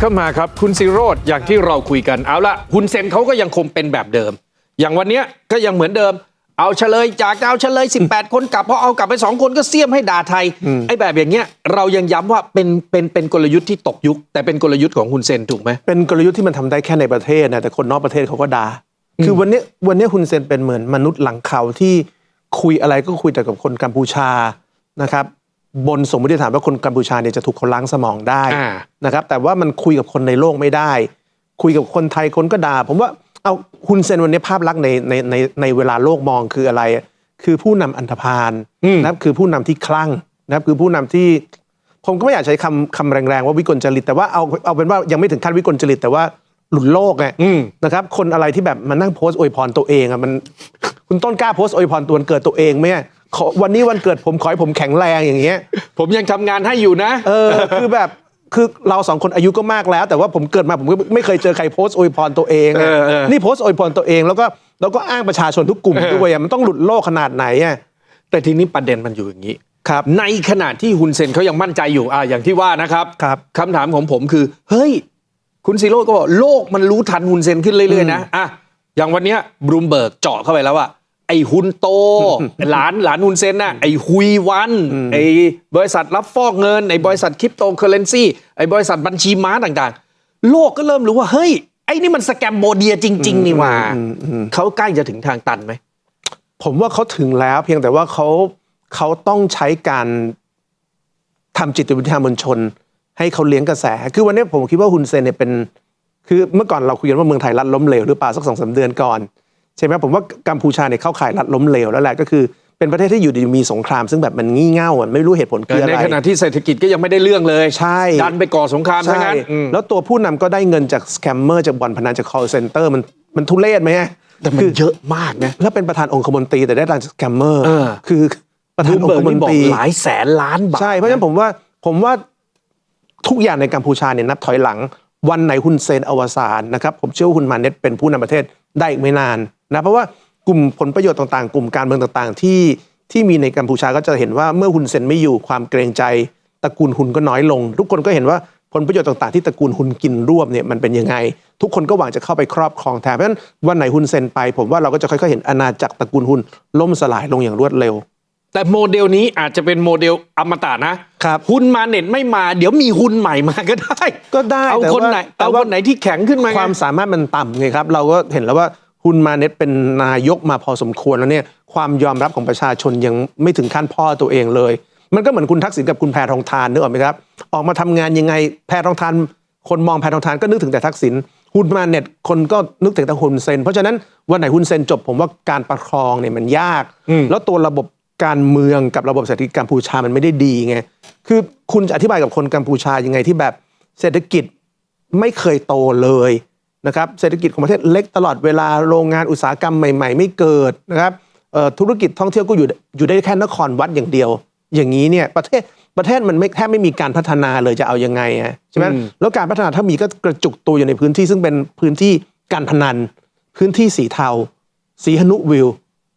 เข้ามาครับ คุณซิโรดอย่างที่เราคุยกันเอาละฮุนเซนเขาก็ยังคงเป็นแบบเดิม อย่างวันเนี้ยก็ยังเหมือนเดิม เอาเฉลยจากจะเอาเฉลย 18 คนกลับพอเอากลับไป 2 คนก็เสียมให้ด่าไทยไอ้แบบอย่างเงี้ยเรายังย้ำว่าเป็นเป็นเป็นกลยุทธ์ที่ตกยุค แต่เป็นกลยุทธ์ของฮุนเซนถูกไหมเป็นกลยุทธ์ที่มันทำได้แค่ในประเทศนะแต่คนนอกประเทศเขาก็ด่าคือวันนี้วันนี้ฮุนเซนเป็นเหมือนมนุษย์หลังเขาที่คุยอะไรก็คุยแต่กับคนกัมพูชานะครับ บนสมมติฐานว่าคนกัมพูชาเนี่ยจะถูกเขาล้างสมองได้อ่านะครับ แต่ว่ามันคุยกับคนในโลกไม่ได้ คุยกับคนไทยคนก็ด่า ผมว่าเอาฮุนเซนวันนี้ภาพลักษณ์ในในในในเวลาโลกมองคืออะไร คือผู้นำอันธพาลอืมนะครับคือผู้นำที่คลั่งนะครับคือผู้นำที่ผมก็ไม่อยากใช้คำคำแรงๆว่าวิกลจริต แต่ว่าเอาเอาเป็นว่ายังไม่ถึงขั้นวิกลจริต แต่ว่าหลุดโลกไงอืมนะครับ คนอะไรที่แบบมานั่งโพสต์อวยพรตัวเองอะมัน คุณต้นกล้าโพสต์อวยพรตัววันเกิดตัวเองไหมอะ ขอวันนี้วันเกิดผมขอให้ผมแข็งแรงอย่างเงี้ย ผมยังทำงานให้อยู่นะ เออคือแบบคือเราสองคนอายุก็มากแล้ว แต่ว่าผมเกิดมาผมก็ไม่เคยเจอใครโพสต์อวยพรตัวเองอะเออเออ นี่โพสต์อวยพรตัวเองแล้วก็แล้วก็อ้างประชาชนทุกกลุ่มด้วยอะมันต้องหลุดโลกขนาดไหนอะแต่ทีนี้ประเด็นมันอยู่อย่างนี้ ครับ ในขณะที่ฮุนเซนเขายังมั่นใจอยู่อ่าอย่างที่ว่านะครับครับ คำถามของผมคือ เฮ้ย คุณซีโร่ก็บอกโลกมันรู้ทันฮุนเซนขึ้นเรื่อยๆนะอะอย่างวันเนี้ยบรูมเบิร์กเจาะเข้าไปแล้วว่า ไอ้ฮุนโต หลานหลานฮุนเซนน่ะไอ้ฮุยวันไอ้บริษัทรับฟอกเงินไอ้บริษัทคริปโตเคอเรนซีไอ้บริษัทบัญชีม้าต่างๆ โลกก็เริ่มรู้ว่า เฮ้ย ไอ้นี่มันสแกมโบเดียจริง ๆ นี่หว่าเขาใกล้จะถึงทางตันไหม ผมว่าเขาถึงแล้วเพียงแต่ว่าเขาเขาต้องใช้การทำจิตวิทยามวลชน ให้เขาเลี้ยงกระแส คือวันนี้ผมคิดว่าฮุนเซนเนี่ยเป็น คือเมื่อก่อนเราคุยกันว่าเมืองไทยรัฐล้มเหลวหรือเปล่าสักสองสาเดือนก่อน ใช่ไหมผมว่ากัมพูชาเนี่ยเข้าข่ายรัฐล้มเหลวแล้วแหละก็คือเป็นประเทศที่อยู่ดีมีสงครามซึ่งแบบมันงี่เง่าอะไม่รู้เหตุผลคืออะไรในขณะที่เศรษฐกิจก็ยังไม่ได้เรื่องเลยใช่ดันไปก่อสงครามซะใช่งั้นอืมแล้วตัวผู้นำก็ได้เงินจากสแกมเมอร์จากบ่อนพนันจาก call center มันมันทุเรศไหมฮะแต่มันคือเยอะมากนะแล้วเป็นประธานองคมนตรีแต่ได้ตังค์จากสแกมเมอร์เออคือประธาบนลูองเบิร์คกมนี่นบอกตรีหลายแสนล้านบาทใช่เพราะฉะนั้นผมว่าผมว่าทุกอย่างในกัมพูชาเนี่ยนับถอยหลัง วันไหนฮุนเซนอวสานนะครับผมเชื่อว่าฮุนมาเน็ตเป็นผู้นำประเทศได้อีกไม่นาน นะเพราะว่ากลุ่มผลประโยชน์ต่างๆ กลุ่มการเมืองต่างๆ ที่ที่มีในกัมพูชาก็จะเห็นว่าเมื่อฮุนเซนไม่อยู่ความเกรงใจตระกูลฮุนก็น้อยลง ทุกคนก็เห็นว่าผลประโยชน์ต่างๆ ที่ตระกูลฮุนกินรวบเนี่ยมันเป็นยังไง ทุกคนก็หวังจะเข้าไปครอบครองแทนเพราะฉะนั้นวันไหนฮุนเซนไป ผมว่าเราก็จะค่อยๆเห็นอาณาจักรตระกูลฮุนล่มสลายลงอย่างรวดเร็ว แต่โมเดลนี้อาจจะเป็นโมเดลอมตะนะครับหุนมาเน็ตไม่มาเดี๋ยวมีหุนใหม่มาก็ได้ ก็ได้เอาแต่คนว่าไหนแต่เอาว่าคนไหนที่แข็งขึ้นมาไงความสามารถมันต่ำไงครับ เราก็เห็นแล้วว่า ฮุนมาเน็ตเป็นนายกมาพอสมควรแล้วเนี่ยความยอมรับของประชาชนยังไม่ถึงขั้นพ่อตัวเองเลย มันก็เหมือนคุณทักษิณกับคุณแพทองทานนึกออกไหมครับ ออกมาทำงานยังไงแพทองทาน คนมองแพทองทานก็นึกถึงแต่ทักษิณฮุนมาเน็ตคนก็นึกถึงแต่ฮุนเซน เพราะฉะนั้นวันไหนฮุนเซนจบผมว่าการประคองเนี่ยมันยาก แล้วตัวระบบการเมืองกับระบบเศรษฐกิจกัมพูชามันไม่ได้ดีไงคือคุณจะอธิบายกับคนกัมพูชายังไงที่แบบเศรษฐกิจไม่เคยโตเลย นะครับเศรษฐกิจของประเทศเล็กตลอดเวลาโรงงานอุตสาหกรรมใหม่ ๆ ไม่เกิดนะครับเอ่อธุรกิจท่องเที่ยวก็อยู่อยู่ได้แค่นครวัดอย่างเดียว อย่างนี้เนี่ยประเทศประเทศมันไม่แทบไม่มีการพัฒนาเลยจะเอายังไงอะใช่ไหมแล้วการพัฒนาถ้ามีก็กระจุกตัวอยู่ในพื้นที่ซึ่งเป็นพื้นที่การพนัน พื้นที่สีเทา สีหนุวิว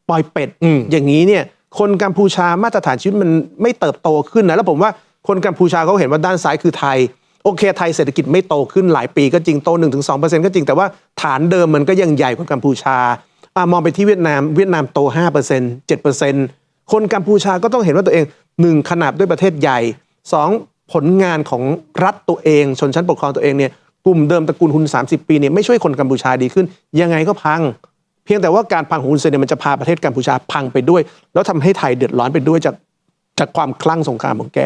ปอยเป็ดอืมอย่างนี้เนี่ยคนกัมพูชามาตรฐานชีวิตมันไม่เติบโตขึ้นนะแล้วผมว่าคนกัมพูชาเขาเห็นว่าด้านซ้ายคือไทย โอเคไทยเศรษฐกิจไม่โตขึ้นหลายปีก็จริงโต 1-2%ก็จริงแต่ว่าฐานเดิมมันก็ยังใหญ่กว่ากัมพูชาอมองไปที่เวียดนามเวียดนามโต 5% 7%คนกัมพูชาก็ต้องเห็นว่าตัวเองหนึ่งขนาบด้วยประเทศใหญ่สองผลงานของรัฐตัวเอง ชนชั้นปกครองตัวเองเนี่ยกลุ่มเดิมตระกูลฮุน 30 ปีเนี่ยไม่ช่วยคนกัมพูชาดีขึ้น ยังไงก็พัง เพียงแต่ว่าการพังของฮุนเซนเนี่ยมันจะพาประเทศกัมพูชาพังไปด้วย แล้วทำให้ไทยเดือดร้อนไปด้วยจากจากความคลั่งสงครามของแก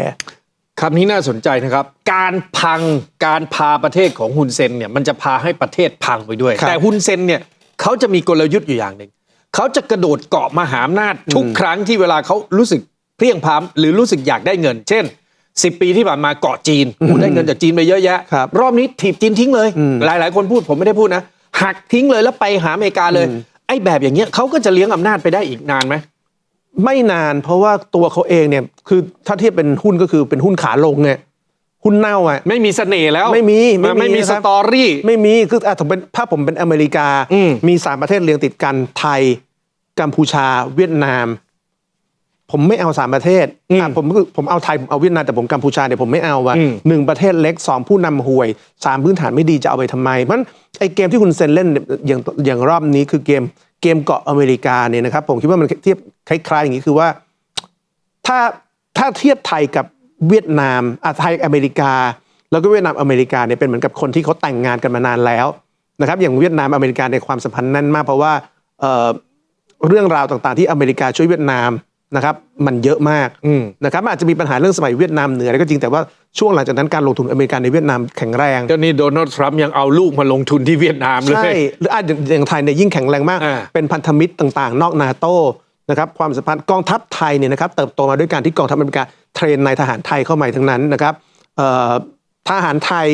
คำนี้น่าสนใจนะครับ การพังการพาประเทศของฮุนเซนเนี่ยมันจะพาให้ประเทศพังไปด้วยครับแต่ฮุนเซนเนี่ยเขาจะมีกลยุทธ์อยู่อย่างหนึ่งเขาจะกระโดดเกาะมหาอำนาจทุกครั้งที่เวลาเขารู้สึกเพลียงพล้ำหรือรู้สึกอยากได้เงิน เช่น10ปีที่ผ่านมาเกาะจีนโอ้โหได้เงินจากจีนไปเยอะแยะครับรอบนี้ถีบจีนทิ้งเลย หลายหลายๆคนพูดผมไม่ได้พูดนะหักทิ้งเลยแล้วไปหาอเมริกาเลย ไอ้แบบอย่างเงี้ยเขาก็จะเลี้ยงอำนาจไปได้อีกนานไหม ไม่นานเพราะว่าตัวเขาเองเนี่ยคือถ้าเทียบเป็นหุ้นก็คือเป็นหุ้นขาลงเนี่ยหุ้นเน่าอะไม่มีเสน่ห์แล้วไม่มีไม่มีไม่มีคสรับตอรี่ไม่มีคืออะผมเป็นถ้าผมเป็นอเมริกาอืมมีสามประเทศเรียงติดกันไทย กัมพูชา เวียดนาม ผมไม่เอาสามประเทศอืมอะผมผมเอาไทยผมเอาเวียดนามแต่ผมกัมพูชาเนี่ยผมไม่เอาว่ะอืมหนึ่งประเทศเล็กสองผู้นำห่วยสามพื้นฐานไม่ดีจะเอาไปทำไมเพราะฉะนั้นไอ้เกมที่คุณเซนเล่นเนี่ยอย่างอย่างรอบนี้คือเกม เกมเกาะอเมริกาเนี่ยนะครับ ผมคิดว่ามันเทียบคล้ายๆอย่างนี้คือว่า ถ้าถ้าเทียบไทยกับเวียดนามอะไทยอเมริกา แล้วก็เวียดนามอเมริกาเนี่ยเป็นเหมือนกับคนที่เขาแต่งงานกันมานานแล้วนะครับ อย่างเวียดนามอเมริกาในความสัมพันธ์แน่นมากเพราะว่าเเรื่องราวต่างๆที่อเมริกาช่วยเวียดนามนะครับ มันเยอะมากนะครับอาจจะมีปัญหาเรื่องสมัยเวียดนามเหนือก็จริงแต่ว่า ช่วงหลังจากนั้นการลงทุนอเมริกันในเวียดนามแข็งแรงก็นี่โดนัลด์ทรัมป์ยังเอาลูกมาลงทุนที่เวียดนามเลยใช่หรืออาจจะอย่างไทยเนี่ยยิ่งแข็งแรงมากอ่าเป็นพันธมิตรต่างๆ นอกนาโต้นะครับความสัมพันธ์กองทัพไทยเนี่ยนะครับเติบโตมาด้วยการที่กองทัพอเมริกาเทรนนายทหารไทยเข้ามาทั้งนั้นนะครับเอ่อทหารไทย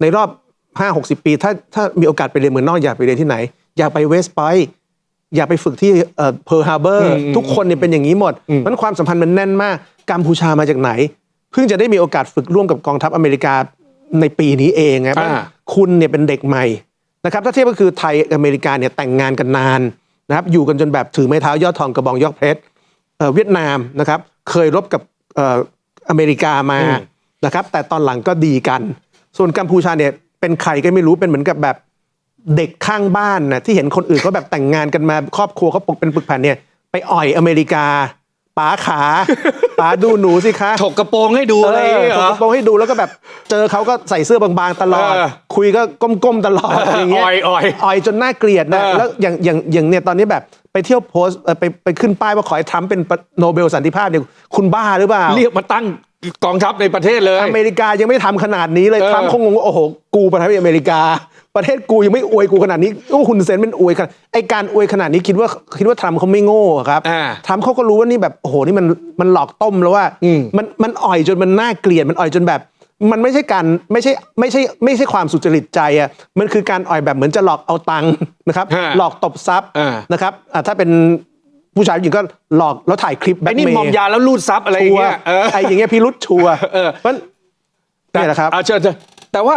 ในรอบ 5 60 ปี ถ้าถ้ามีโอกาสไปเรียนเมืองนอกอยากไปเรียนที่ไหน อยากไปเวสต์พอยต์อยากไปฝึกที่เพิร์ลฮาร์เบอร์ทุกคนเนี่ยเป็นอย่างนี้หมดเพราะฉะนั้นความสัมพันธ์มันแน่นมากกัมพูชามาจากไหน เพิ่งจะได้มีโอกาสฝึกร่วมกับกองทัพอเมริกาในปีนี้เองนะอ่าคุณเนี่ยเป็นเด็กใหม่นะครับ ถ้าเทียบก็คือไทยอเมริกาเนี่ยแต่งงานกันนานนะครับ อยู่กันจนแบบถือไม้เท้ายอดทองกระบองยอดเพชรเอ่อเวียดนามนะครับ เคยรบกับเอ่ออเมริกามาอืมนะครับ แต่ตอนหลังก็ดีกัน ส่วนกัมพูชาเนี่ยเป็นใครก็ไม่รู้เป็นเหมือนกับแบบเด็กข้างบ้านนะที่เห็นคนอื่นเขาแบบแต่งงานกันมาครอบครัวเขาปกเป็นปึกแผ่นเนี่ยไปอ่อยอเมริกา ป๋าขาป๋าดูหนูสิคะถกกระโปรงให้ดูอะไรอย่างเงี้ยเอเหรออผมกระโปรงให้ดูแล้วก็แบบเจอเขาก็ใส่เสื้อบางๆตลอด เออคุยก็ก้มๆตลอดอย่างเงี้ยอ่อยอ่อยอ่อยจนน่าเกลียดนะเออ แล้วอย่างอย่างอย่างเนี่ยตอนนี้แบบไปเที่ยวโพสต์เอ่อไปไปขึ้นป้ายว่าขอให้ทรัมป์เป็นโนเบลสันติภาพเนี่ยคุณบ้าหรือเปล่า เรียกมาตั้งกองทัพในประเทศเลย อเมริกายังไม่ทำขนาดนี้เลยเออ ทรัมป์คงงงว่าโอ้โห กูประธานาธิบดีอเมริกา ประเทศกูยังไม่อวยกูขนาดนี้โอ้คุณเซนเป็นอวยขนาดไอการอวยขนาดนี้คิดว่าคิดว่าทรัมป์เขาไม่โง่อะครับอ่าทรัมป์เขาก็รู้ว่านี่แบบโอ้โหนี่มันมันหลอกต้มแล้วว่าอืมมันมันอ่อยจนมันน่าเกลียดมันอ่อยจนแบบ มันไม่ใช่การไม่ใช่ไม่ใช่ไม่ใช่ความสุจริตใจอะมันคือการอ่อยแบบเหมือนจะหลอกเอาตังค์นะครับฮะหลอกตบทรัพย์อ่านะครับอะถ้าเป็นผู้ชายผู้หญิงก็หลอกแล้วถ่ายคลิปแบ็ไอ้คนี่เมมอมย์ยาแล้วรูดซับอะไรอชัย่างวร์เงี้ยเออไอ้อย่างเงี้ยพิรุษชัวร์เออเพราะนี่แหละครับอะเชิญเชิญแต่ว่า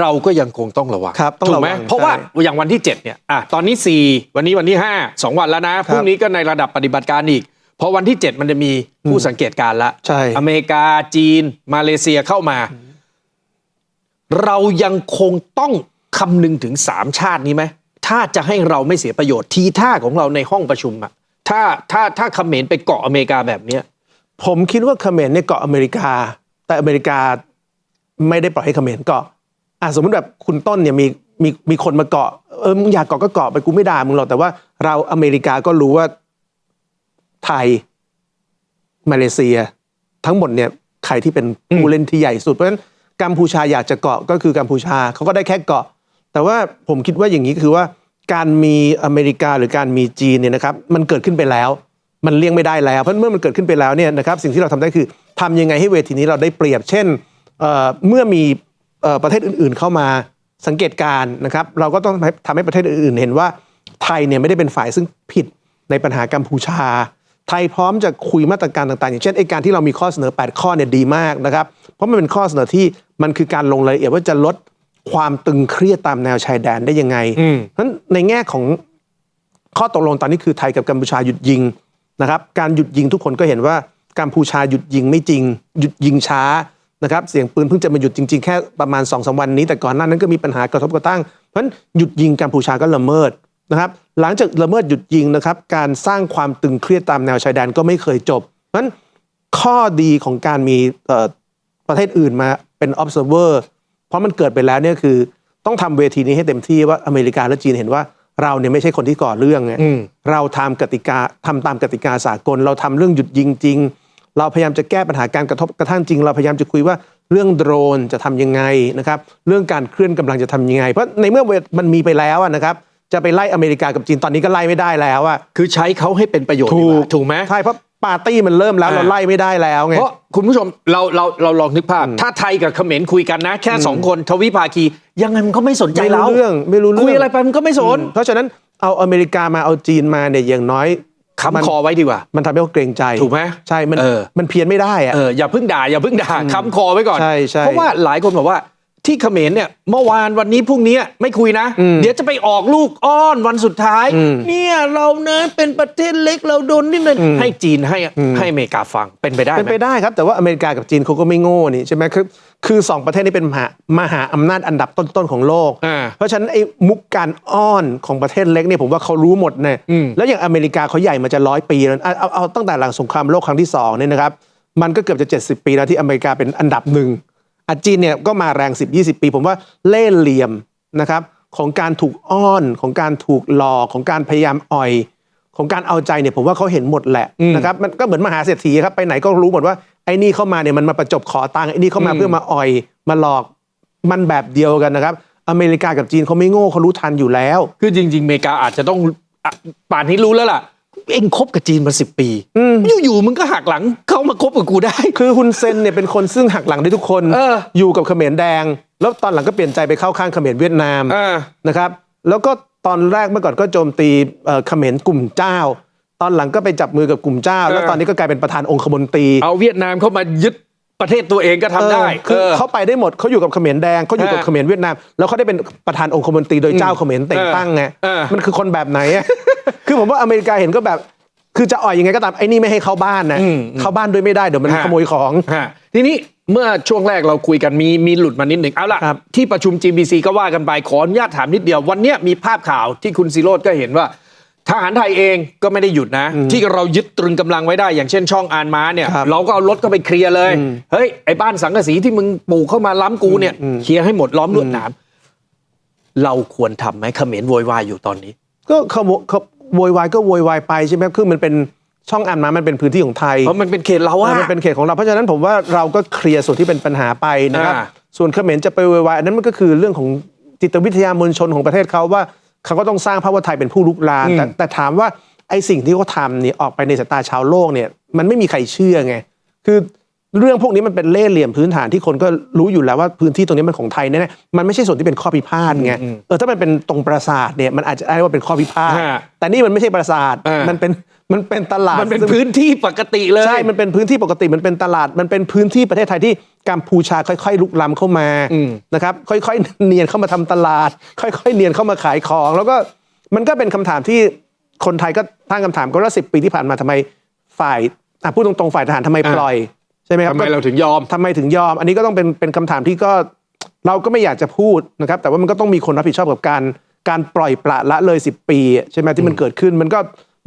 เราก็ยังคงต้องระวังครับต้องถูกระวังไหมเพราะว่าใช่ อย่างวันที่ 7 เนี่ยอะตอนนี้ 4 วันนี้วันที่ 5 2 วันแล้วนะพรุ่งนี้ก็ในระดับปฏิบัติการอีกพอวันที่ 7 มันจะมีผู้สังเกตการณ์ละใช่ อเมริกาจีน มาเลเซียเข้ามา เรายังคงต้องคำนึงถึงสามชาตินี้ไหมถ้าจะให้เราไม่เสียประโยชน์ทีท่าของเราในห้องประชุมอะถ้าถ้าถ้าเขมรไปเกาะอเมริกาแบบเนี้ย ผมคิดว่าเขมรเนี่ยเกาะอเมริกา แต่อเมริกาไม่ได้ปล่อยให้เขมรเกาะ อะสมมติแบบคุณต้นเนี่ยมีมีมีคนมาเกาะเออมึงอยากเกาะก็เกาะไปกูไม่ด่ามึงหรอกแต่ว่าเราอเมริกาก็รู้ว่าไทย มาเลเซีย ทั้งหมดเนี่ยใครที่เป็นผู้เล่นที่ใหญ่สุดเพราะฉะนั้นกัมพูชาอยากจะเกาะก็คือกัมพูชาเขาก็ได้แค่เกาะ แต่ว่าผมคิดว่าอย่างนี้คือว่า การมีอเมริกาหรือการมีจีนเนี่ยนะครับ มันเกิดขึ้นไปแล้ว มันเลี่ยงไม่ได้แล้วเพราะเมื่อมันเกิดขึ้นไปแล้วเนี่ยนะครับ สิ่งที่เราทำได้คือทำยังไงให้เวทีนี้เราได้เปรียบ เช่นเอ่อเมื่อมีเอ่อ ประเทศอื่นๆเข้ามาสังเกตการณ์นะครับ เราก็ต้องทำให้ทำให้ประเทศอื่นๆ เห็นว่าไทยเนี่ยไม่ได้เป็นฝ่ายซึ่งผิดในปัญหากัมพูชา ไทยพร้อมจะคุยมาตรการต่างๆ อย่างเช่นไอ้การที่เรามีข้อเสนอ 8 ข้อเนี่ยดีมากนะครับ เพราะมันเป็นข้อเสนอที่มันคือการลงรายละเอียดว่าจะลดความตึงเครียดตามแนวชายแดนได้ยังไงอืมเพราะฉะนั้นในแง่ของข้อตกลงตอนนี้คือไทยกับกัมพูชาหยุดยิงนะครับ การหยุดยิงทุกคนก็เห็นว่ากัมพูชาหยุดยิงไม่จริง หยุดยิงช้า นะครับเสียงปืนเพิ่งจะมาหยุดจริงๆ แค่ประมาณ2อสวันนี้ แต่ก่อนหน้านั้นก็มีปัญหากระทบกระทั่งเพราะฉะนั้นหยุดยิงกัมพูชาก็ละเมิดนะครับหลังจากละเมิดหยุดยิงนะครับการสร้างความตึงเครียดตามแนวชายแดนก็ไม่เคยจบเพราะฉะนั้นข้อดีของการมีเอ่อประเทศอื่นมาเป็น observer เพราะมันเกิดไปแล้วเนี่ยคือต้องทำเวทีนี้ให้เต็มที่ว่าอเมริกาและจีนเห็นว่าเราเนี่ยไม่ใช่คนที่ก่อเรื่องไงอืมเราทำกติกาทำตามกติกาสากล เราทำเรื่องหยุดยิงจริง เราพยายามจะแก้ปัญหาการกระทบกระทั่งจริง เราพยายามจะคุยว่าเรื่องโดรนจะทำยังไงนะครับเรื่องการเคลื่อนกำลังจะทำยังไง เพราะในเมื่อมันมีไปแล้วอะนะครับจะไปไล่อเมริกากับจีนตอนนี้ก็ไล่ไม่ได้แล้วอะคือใช้เขาให้เป็นประโยชน์ดีกว่าถูกไหมใช่เพราะปาร์ตี้มันเริ่มแล้วอ่าเราไล่ไม่ได้แล้วไงเพราะคุณผู้ชมเราเราเราลองนึกภาพ ถ้าไทยกับเขมรคุยกันนะ แค่สองคนทวิภาคี ยังไงมันก็ไม่สนใจไม่เรารู้เรื่องไม่รู้เรื่องคุยอะไรไปมันก็ไม่สน เพราะฉะนั้นเอาอเมริกามาเอาจีนมาเนี่ยอย่างน้อย ค้ำคอไว้ดีกว่า มันทำให้เขาเกรงใจถูกไหมใช่มันเออมันเพี้ยนไม่ได้อะเอออย่าเพิ่งด่าอย่าเพิ่งด่าค้ำคอไว้ก่อนใช่ใช่เพราะว่าหลายคนบอกว่า ที่เขมรเนี่ยเมื่อวานวันนี้พรุ่งนี้ไม่คุยนะ เดี๋ยวจะไปออกลูกอ้อนวันสุดท้าย เนี่ยเราเนะเป็นประเทศเล็กเราโดนนิดนึงให้จีนให้ให้อเมริกาฟังเป็นไปได้เป็นไหมไปได้ครับ แต่ว่าอเมริกากับจีนเขาก็ไม่โง่นี่ใช่ไหมคือคือสองประเทศนี้เป็นมหามหาอำนาจอันดับต้นๆของโลกอ่าเพราะฉะนั้นไอ้มุกการอ้อนของประเทศเล็กเนี่ยผมว่าเขารู้หมดเนี่ยอืมแล้วอย่างอเมริกาเขาใหญ่มาจะร้อยปีแล้วเอาเอาเอาตั้งแต่หลังสงครามโลกครั้งที่สองเนี่ยนะครับมันก็เกือบจะ 70 ปีแล้วที่อเมริกาเป็นอันดับหนึ่ง อาจีนเนี่ยก็มาแรง 10-20 ปี ผมว่าเล่ห์เหลี่ยมนะครับของการถูกอ้อนของการถูกหลอกของการพยายามอ่อย ของการเอาใจเนี่ยผมว่าเขาเห็นหมดแหละอืมนะครับมันก็เหมือนมหาเศรษฐีครับไปไหนก็รู้หมดว่าไอ้นี่เข้ามาเนี่ยมันมาประจบขอตังค์ไอ้นี่เข้ามาอืมเพื่อมาอ่อย มาหลอกมันแบบเดียวกันนะครับ อเมริกากับจีนเขาไม่โง่เขารู้ทันอยู่แล้ว คือจริง ๆอเมริกาอาจจะต้องอะป่านนี้รู้แล้วล่ะ เอ็งคบกับจีนมาสิบปีอยู่ๆมึงก็หักหลังเข้ามาคบกับกูได้ คือฮุนเซนเนี่ยเป็นคนซึ่งหักหลังได้ทุกคนเอออยู่กับเขมรแดง แล้วตอนหลังก็เปลี่ยนใจไปเข้าข้างเขมรเวียดนามอ่านะครับ แล้วก็ตอนแรกเมื่อก่อนก็โจมตีเอ่อเขมรกลุ่มเจ้า ตอนหลังก็ไปจับมือกับกลุ่มเจ้า แล้วเออตอนนี้ก็กลายเป็นประธานองคมนตรีเอาเวียดนามเข้ามายึด ประเทศตัวเองก็ทำได้เออคือเออเขาไปได้หมดเขาอยู่กับเขมรแดงเขาอยู่กับเออเขมรเวียดนาม แล้วเขาได้เป็นประธานองคมนตรีโดยเจ้าเขมรแต่งตั้งไงเออมันคือคนแบบไหนอะคือผมว่าอเมริกาเห็นก็แบบ คือจะอ่อยยังไงก็ตามไอ้นี่ไม่ให้เข้าบ้านนะอืมเข้าบ้านด้วยไม่ได้เดี๋ยวมันฮะขโมยของฮะทีนี้เมื่อช่วงแรกเราคุยกันมีมีหลุดมานิดหนึ่งเอาล่ะครับที่ประชุม GBC ก็ว่ากันไปขออนุญาตถามนิดเดียววันเนี้ยมีภาพข่าวที่คุณซีโรดก็เห็นว่า ทหารไทยเองก็ไม่ได้หยุดนะ ที่เรายึดตรึงกำลังไว้ได้อย่างเช่นช่องอานม้าเนี่ยครับเราก็เอารถก็ไปเคลียร์เลยเฮ้ยไอ้บ้านสังกะสีที่มึงปลูกเข้ามาล้ำกูเนี่ยเคลียร์ให้หมดล้อมลวดหนามเราควรทำไหมเขมรโวยวายอยู่ตอนนี้ ก็เขาเขาโวยวายก็โวยวายไปใช่ไหมคือมันเป็นช่องอ่านมามันเป็นพื้นที่ของไทยเพราะมันเป็นเขตเราอะมันเป็นเขตของเรา เพราะฉะนั้นผมว่าเราก็เคลียร์ส่วนที่เป็นปัญหาไปนะครับอ่าส่วนเขมรจะไปโวยวายอันนั้นมันก็คือเรื่องของจิตวิทยามวลชนของประเทศเขาว่า เขาก็ต้องสร้างภาพว่าไทยเป็นผู้ลุกลานแต่แต่ถามว่าไอ้สิ่งที่เขาทำเนี่ยออกไปในสายตาชาวโลกเนี่ยมันไม่มีใครเชื่อไงคือ เรื่องพวกนี้มันเป็นเล่ห์เหลี่ยมพื้นฐานที่คนก็รู้อยู่แล้วว่าพื้นที่ตรงนี้มันของไทยแน่ๆมันไม่ใช่ส่วนที่เป็นข้อพิพาทไงเออถ้ามันเป็นตรงปราสาทเนี่ยมันอาจจะได้ว่าเป็นข้อพิพาทฮะแต่นี่มันไม่ใช่ปราสาทอ่ามัมันเป็นมันเป็นตลาดมันเป็นซึ่งพื้นที่ปกติเลยใช่มันเป็นพื้นที่ปกติมันเป็นตลาดมันเป็นพื้นที่ประเทศไทยที่กัมพูชาค่อยๆลุกล้ำเข้ามาอืมนะครับค่อยๆเนียนเข้ามาทำตลาด ค่อย ๆ เนียนเข้ามาขายของ แล้วก็มันก็เป็นคำถามที่คนไทยก็ตั้งคำถามก็ว่าสิปีที่ผ่านมาทำไมฝ่ายอะพูดตรงๆฝ่ายทหารทำไมปล่อย ใช่ไหมครับทำไมเราถึงยอมทำไมถึงยอม อันนี้ก็ต้องเป็นเป็นคำถามที่ก็เราก็ไม่อยากจะพูดนะครับ แต่ว่ามันก็ต้องมีคนรับผิดชอบกับการการปล่อยปละละเลย 10 ปี ใช่ไหมที่มันเกิดขึ้น มันก็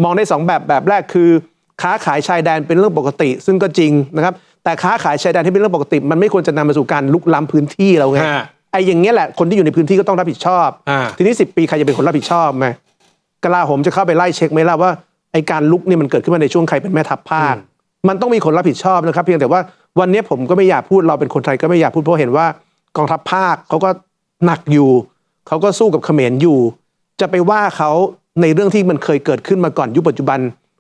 มองได้สองแบบแบบแรกคือ ค้าขายชายแดนเป็นเรื่องปกติ ซึ่งก็จริงนะครับ แต่ค้าขายชายแดนที่เป็นเรื่องปกติ มันไม่ควรจะนำมาสู่การลุกล้ำพื้นที่เราไงฮะ ไอ้อย่างเงี้ยแหละคนที่อยู่ในพื้นที่ก็ต้องรับผิดชอบ อ่า ทีนี้ 10 ปีใครจะเป็นคนรับผิดชอบไหมกลาโหมจะเข้าไปไล่เช็คไหมล่ะว่าไอการลุกเนี่ยมันเกิดขึ้นมาในช่วงใครเป็นแม่ทัพภาค มันต้องมีคนรับผิดชอบนะครับ เพียงแต่ว่าวันนี้ผมก็ไม่อยากพูดเราเป็นคนไทยก็ไม่อยากพูดเพราะเห็นว่ากองทัพภาคเขาก็หนักอยู่เขาก็สู้กับเขมรอยู่ จะไปว่าเขาในเรื่องที่มันเคยเกิดขึ้นมาก่อนยุคปัจจุบัน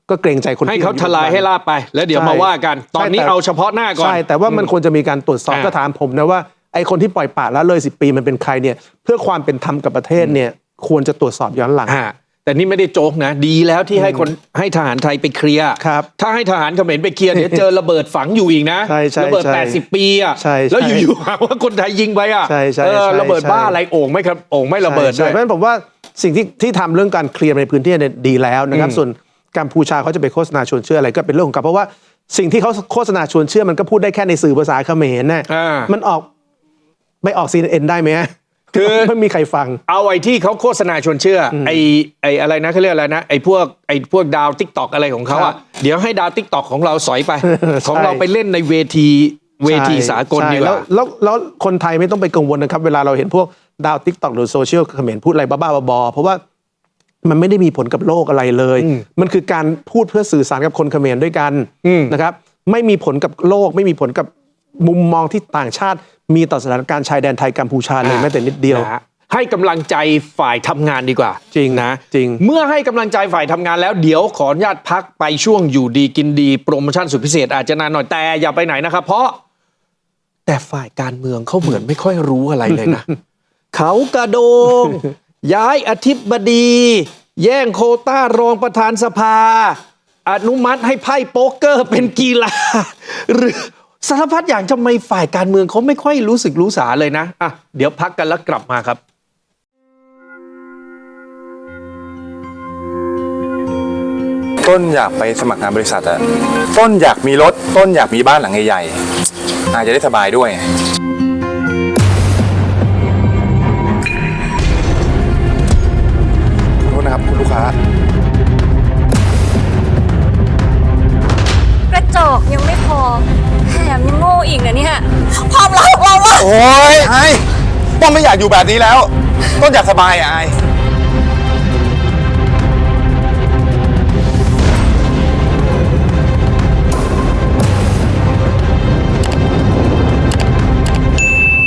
ก็เกรงใจคนให้ที่เขาอยู่ทลายปัจจุบันให้ลาบไป แล้วเดี๋ยวใช่มาว่ากัน ตอนนี้ใช่แต่เอาเฉพาะหน้าก่อนใช่แต่ว่ามันควรจะมีการตรวจสอบอ่าก็ถามผมนะว่าไอ้คนที่ปล่อยปละละเลยสิปีมันเป็นใครเนี่ย เพื่อความเป็นธรรมกับประเทศเนี่ย ควรจะตรวจสอบย้อนหลังฮะ แต่นี่ไม่ได้โจกนะ ดีแล้วที่ให้คนให้ทหารไทยไปเคลียร์ครับถ้าให้ทหารเขมรไปเคลียร์เดี๋ยวเจอระเบิดฝังอยู่อีกนะใช่ใช่ระเบิดใช่80 ปีอะใช่ใช่แล้วอยู่ๆหาว่าคนไทยยิงไปอะใช่ใช่เออใช่ระเบิดใช่บ้าอะไรโอ่งไม่ครับโอ่งไม่ระเบิดใช่ด้วยเพราะฉะนั้นผมว่าสิ่งที่ที่ทำเรื่องการเคลียร์ในพื้นที่เนี่ยดีแล้วนะครับอืมส่วนกัมพูชาเขาจะไปโฆษณาชวนเชื่ออะไรก็เป็นเรื่องของเขาเพราะว่าสิ่งที่เขาโฆษณาชวนเชื่อมันก็พูดได้แค่ในสื่อภาษาเขมรนะอ่ามันออกไม่ออกซีเอ็นได้ไหม คือไม่มีใครฟัง เอาไอ้ที่เขาโฆษณาชวนเชื่ออไอ้ไอ้อะไรนะเขาเรียกอะไรนะไอ้พวกไอ้พวกดาวทิกตอกอะไรของเขาครัอะบเดี๋ยวให้ดาวทิกตอกของเราสอยไปใช่ของเราไปเล่นในเวทีเวทีใช่สากลใช่ดีกแล้วว่าแล้วแล้วคนไทยไม่ต้องไปกังวลนะครับ เวลาเราเห็นพวกดาวทิกตอกหรือโซเชียลเขมรพูดอะไรบ้าๆบอๆเพราะว่ามันไม่ได้มีผลกับโลกอะไรเลยอืมมันคือการพูดเพื่อสื่อสารกับคนเขมรด้วยกันอืมนะครับ ไม่มีผลกับโลก ไม่มีผลกับ มุมมองที่ต่างชาติ มีต่อสถานการณ์ชายแดนไทยกัมพูชาเลยแม้แต่นิดเดียว นะฮะให้กำลังใจฝ่ายทำงานดีกว่า จริงนะจริง เมื่อให้กำลังใจฝ่ายทำงานแล้วเดี๋ยวขออนุญาตพักไปช่วงอยู่ดีกินดีโปรโมชั่นสุดพิเศษอาจจะนานหน่อยแต่อย่าไปไหนนะครับ เพราะ แต่ฝ่ายการเมืองเขาเหมือนไม่ค่อยรู้อะไรเลยนะ เขากระโดง ย้ายอธิบดี แย่งโควต้ารองประธานสภา อนุมัติให้ไพ่โป๊กเกอร์เป็นกีฬา หรือ สารพัดอย่างทำไมฝ่ายการเมืองเขาไม่ค่อยรู้สึกรู้สาเลยนะอะเดี๋ยวพักกันแล้วกลับมาครับต้นอยากไปสมัครงานบริษัทอะต้นอยากมีรถ ต้นอยากมีบ้านหลังใหญ่ๆอาจจะได้สบายด้วย นไม่อยากอยู่แบบนี้แล้ว ต้นอยากสบายอะไอ